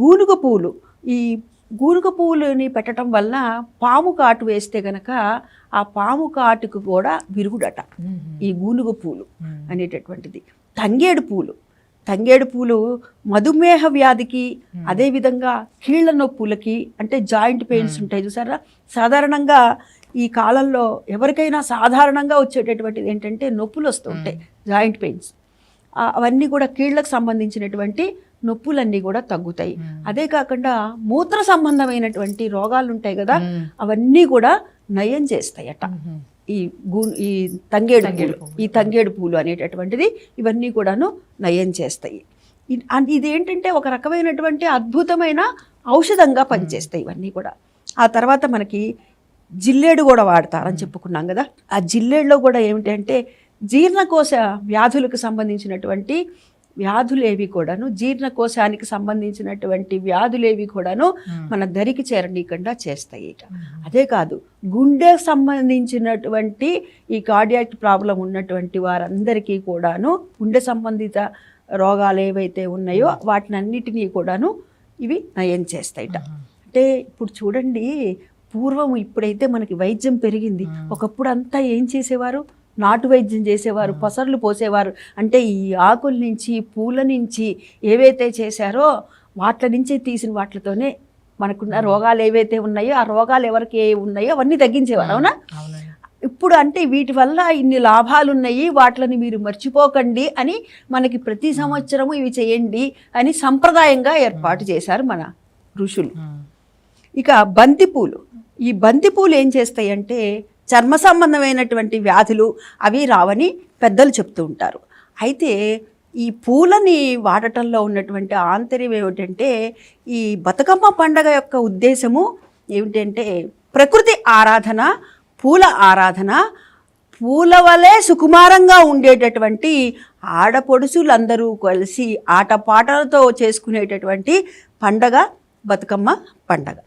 గూనుగ పూలు. ఈ గూనుగ పువ్వులని పెట్టడం వల్ల పాము కాటు వేస్తే గనక ఆ పాము కాటుకు కూడా విరుగుడట. ఈ గూనుగ పూలు అనేటటువంటిది. తంగేడు పూలు. తంగేడు పూలు మధుమేహ వ్యాధికి అదేవిధంగా కీళ్ళ నొప్పులకి అంటే జాయింట్ పెయిన్స్ ఉంటాయి చూసారా? సాధారణంగా ఈ కాలంలో ఎవరికైనా సాధారణంగా వచ్చేటటువంటిది ఏంటంటే నొప్పులు వస్తుంటాయి జాయింట్ పెయిన్స్. అవన్నీ కూడా కీళ్ళకు సంబంధించినటువంటి నొప్పులన్నీ కూడా తగ్గుతాయి. అదే కాకుండా మూత్ర సంబంధమైనటువంటి రోగాలు ఉంటాయి కదా అవన్నీ కూడా నయం చేస్తాయట. ఈ గూ ఈ తంగేడు పూలు. ఈ తంగేడు పూలు అనేటటువంటిది ఇవన్నీ కూడాను నయం చేస్తాయి. ఇ- అన్- ఇదేంటంటే ఒక రకమైనటువంటి అద్భుతమైన ఔషధంగా పనిచేస్తాయి ఇవన్నీ కూడా. ఆ తర్వాత మనకి జిల్లేడు కూడా వాడతారని చెప్పుకున్నాం కదా. ఆ జిల్లేడులో కూడా ఏమిటంటే జీర్ణకోశ వ్యాధులకు సంబంధించినటువంటి వ్యాధులేవి కూడాను జీర్ణకోశానికి సంబంధించినటువంటి వ్యాధులేవి కూడాను మన దరికి చేరనీయకుండా చేస్తాయి అదే కాదు గుండె సంబంధించినటువంటి ఈ కార్డియాక్ ప్రాబ్లం ఉన్నటువంటి వారందరికీ కూడాను గుండె సంబంధిత రోగాలు ఏవైతే ఉన్నాయో వాటిని అన్నిటినీ కూడాను ఇవి నయం చేస్తాయిట. అంటే ఇప్పుడు చూడండి పూర్వం ఇప్పుడైతే మనకి వైద్యం పెరిగింది. ఒకప్పుడు అంతా ఏం చేసేవారు? నాటు వైద్యం చేసేవారు పసర్లు పోసేవారు. అంటే ఈ ఆకుల నుంచి పూల నుంచి ఏవైతే చేశారో వాటి నుంచి తీసిన వాటితోనే మనకున్న రోగాలు ఏవైతే ఉన్నాయో ఆ రోగాలు ఎవరికి ఏ ఉన్నాయో అవన్నీ తగ్గించేవారు అవునా? ఇప్పుడు అంటే వీటి వల్ల ఇన్ని లాభాలు ఉన్నాయి వాటిని మీరు మర్చిపోకండి అని మనకి ప్రతి సంవత్సరము ఇవి చేయండి అని సంప్రదాయంగా ఏర్పాటు చేశారు మన ఋషులు. ఇక బంతిపూలు. ఈ బంతిపూలు ఏం చేస్తాయంటే చర్మ సంబంధమైనటువంటి వ్యాధులు అవి రావని పెద్దలు చెప్తూ ఉంటారు. అయితే ఈ పూలని వాడటంలో ఉన్నటువంటి ఆంతర్యం ఏమిటంటే ఈ బతుకమ్మ పండగ యొక్క ఉద్దేశము ఏమిటంటే ప్రకృతి ఆరాధన పూల ఆరాధన పూల వలె సుకుమారంగా ఉండేటటువంటి ఆడపొడుసులందరూ కలిసి ఆటపాటలతో చేసుకునేటటువంటి పండగ బతుకమ్మ పండగ.